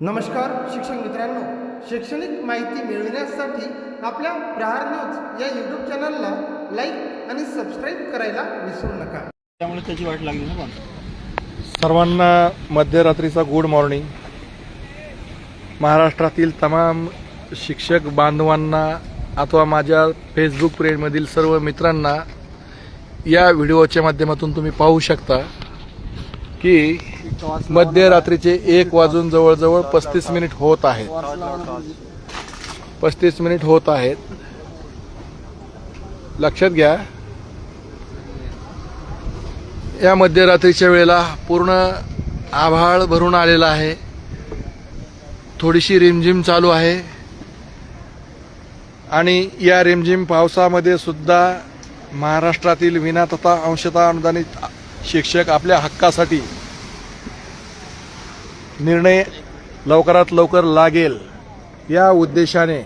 नमस्कार शिक्षक मित्रांनो. शैक्षणिक माहिती मिळविण्यासाठी आपल्या प्रहार न्यूज या यूट्यूब चॅनलला लाईक आणि सबस्क्राईब करायला विसरू नका. त्यामुळे त्याची वाट लागली ना पण. सर्वांना मध्यरात्रीचा गुड मॉर्निंग महाराष्ट्रातील तमाम शिक्षक बांधवांना अथवा माझ्या फेसबुक पेजमधील सर्व मित्रांना या व्हिडिओच्या माध्यमातून तुम्ही पाहू शकता की मध्यरात्रीचे एक वाजून जवळजवळ पस्तीस मिनिट होत आहेत. पस्तीस मिनिट होत आहेत. लक्षात घ्या. या मध्यरात्रीच्या वेळेला पूर्ण आभाळ भरून आलेला आहे. थोडीशी रिमझिम चालू आहे. आणि या रिमझिम पावसामध्ये सुद्धा महाराष्ट्रातील विना तथा अंशता अनुदानित शिक्षक आपल्या हक्कासाठी निर्णय लवकरात लवकर लागेल. या उद्देशाने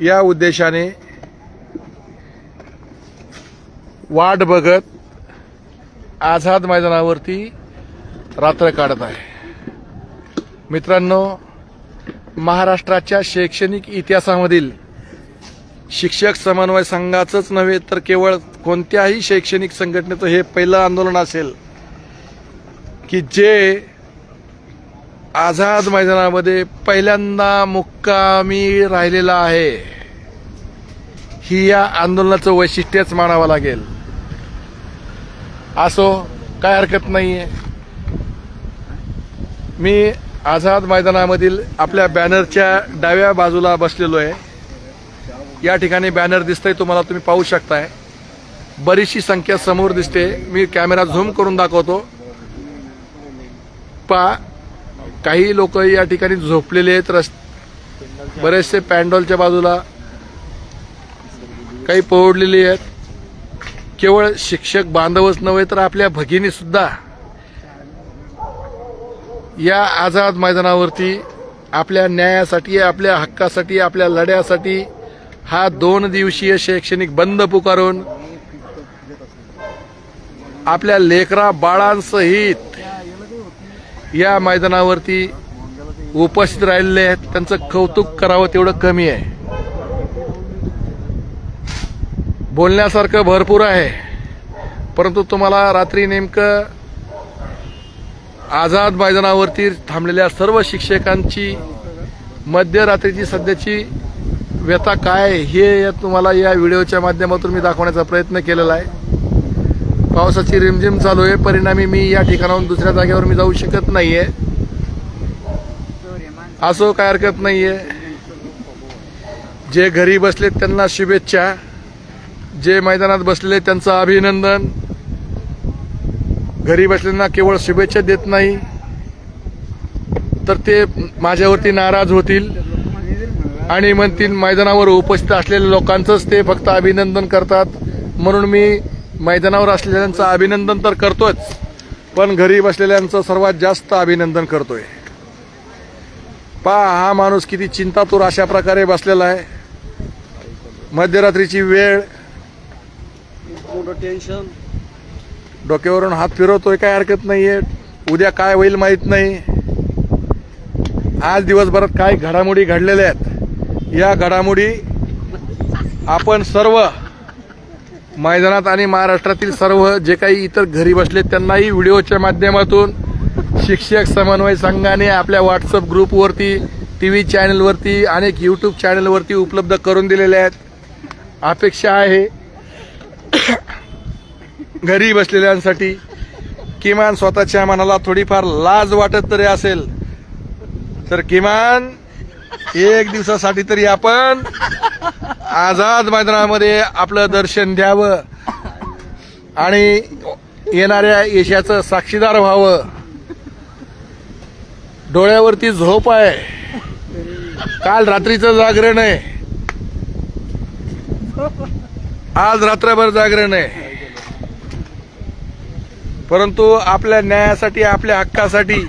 या उद्देशाने वाट बघत आझाद मैदानावरती रात्र काढत आहे. मित्रांनो महाराष्ट्राच्या शैक्षणिक इतिहासामधील शिक्षक समन्वय संघाचंच नव्हे तर केवळ कोणत्याही शैक्षणिक संघटनेचं हे पहिलं आंदोलन असेल की जे आझाद मैदानामध्ये पहिल्यांदा मुक्कामी राहिलेला आहे. ही या आंदोलनाचं वैशिष्ट्यच मानावं लागेल. असो काय हरकत नाहीये. मी आझाद मैदानामधील आपल्या बॅनरच्या डाव्या बाजूला बसलेलो आहे या ठिकाणी बॅनर दिसतंय तुम्हाला तुम्ही पाहू शकताय. बरीचशी संख्या समोर दिसते. मी कॅमेरा झूम करून दाखवतो. पा काही लोक या ठिकाणी झोपलेले आहेत रस्त बरेचसे पॅन्डॉलच्या बाजूला काही पोवडलेले आहेत. केवळ शिक्षक बांधवच नव्हे तर आपल्या भगिनी सुद्धा या आझाद मैदानावरती आपल्या न्यायासाठी आपल्या हक्कासाठी आपल्या लढ्यासाठी हा दोन दिवसीय शैक्षणिक बंद पुकारून आपल्या लेकरा बाळांसहित या मैदानावरती उपस्थित राहिलेले आहेत. त्यांचं कौतुक करावं तेवढं कमी आहे. बोलण्यासारखं भरपूर आहे. परंतु तुम्हाला रात्री नेमकं आझाद मैदानावरती थांबलेल्या सर्व शिक्षकांची मध्यरात्रीची सध्याची व्यथा काय आहे, हे या तुम्हाला या व्हिडिओच्या माध्यमातून मी दाखवण्याचा प्रयत्न केलेला आहे. पावसाची रिमझिम चालू आहे. परिणामी मी या ठिकाणाहून दुसऱ्या जागेवर मी जाऊ शकत नाहीये. असो काय हरकत नाहीये. जे घरी बसलेत त्यांना शुभेच्छा. जे मैदानात बसलेले त्यांचं अभिनंदन. घरी बसलेल्यांना केवळ शुभेच्छा देत नाही. तर ते माझ्यावरती नाराज होतील. आणि म्हणतील मैदानावर उपस्थित असलेल्या लोकांचंच ते फक्त अभिनंदन करतात. म्हणून मी मैदानावर असलेल्यांचं अभिनंदन तर करतोच पण घरी बसलेल्यांचं सर्वात जास्त अभिनंदन करतोय. पहा हा माणूस किती चिंतातूर अशा प्रकारे बसलेला आहे. मध्यरात्रीची वेळ. टेन्शन डोक्यावरून हात फिरवतोय काय हरकत नाहीये. उद्या काय होईल माहीत नाही. आज दिवसभरात काय घडामोडी घडलेल्या आहेत. या घडामोडी आपण सर्व मैदानात आणि महाराष्ट्रातील सर्व जे काही इतर घरी बसले त्यांनाही व्हिडिओच्या माध्यमातून शिक्षक समन्वय संघाने आपल्या व्हॉट्सअप ग्रुपवरती टी व्ही चॅनलवरती अनेक यूट्यूब चॅनलवरती उपलब्ध करून दिलेले आहेत. अपेक्षा आहे घरी बसलेल्यांसाठी किमान स्वतःच्या मनाला थोडीफार लाज वाटत तरी असेल. तर किमान एक दिवसासाठी तरी आपण आझाद मैदानामध्ये आपलं दर्शन द्यावं. आणि येणाऱ्या यशाचं साक्षीदार व्हावं. डोळ्यावरती झोप आहे. काल रात्रीचं जागरण आहे. आज रात्रभर जागरण आहे. परंतु आपल्या न्यायासाठी आपल्या हक्कासाठी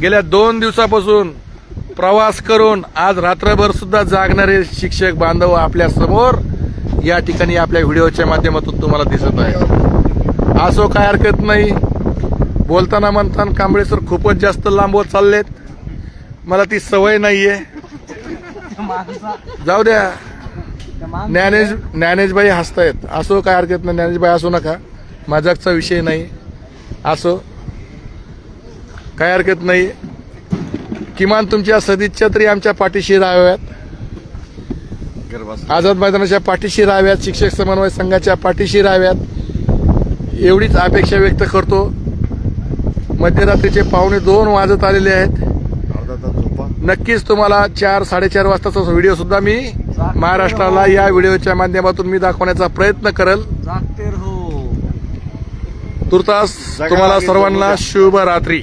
गेल्या दोन दिवसापासून प्रवास करून आज रात्रभर सुद्धा जागणारे शिक्षक बांधव आपल्यासमोर या ठिकाणी आपल्या व्हिडिओच्या माध्यमातून तुम्हाला दिसत आहे असो काय हरकत नाही. बोलताना म्हणताना कांबळे सर खूपच जास्त लांबवत चाललेत. मला ती सवय नाहीये. जाऊ द्या. ज्ञानेश ज्ञानेशबाई हसतायत. असो काय हरकत नाही. ज्ञानेशबाई असू नका. मजाकचा विषय नाही. असो. काय हरकत नाही. किमान तुमच्या सदिच्छा तरी आमच्या पाठीशी राहाव्यात. आझाद मैदानाच्या पाठीशी राहाव्यात शिक्षक समन्वय संघाच्या पाठीशी राहाव्यात. एवढीच अपेक्षा व्यक्त करतो. मध्यरात्रीचे पावणे दोन वाजत आलेले आहेत. नक्कीच तुम्हाला चार साडेचार वाजताचा व्हिडिओ सुद्धा मी महाराष्ट्राला या व्हिडिओच्या माध्यमातून मी दाखवण्याचा प्रयत्न करल. तुर्तास तुम्हाला सर्वांना शुभ रात्री.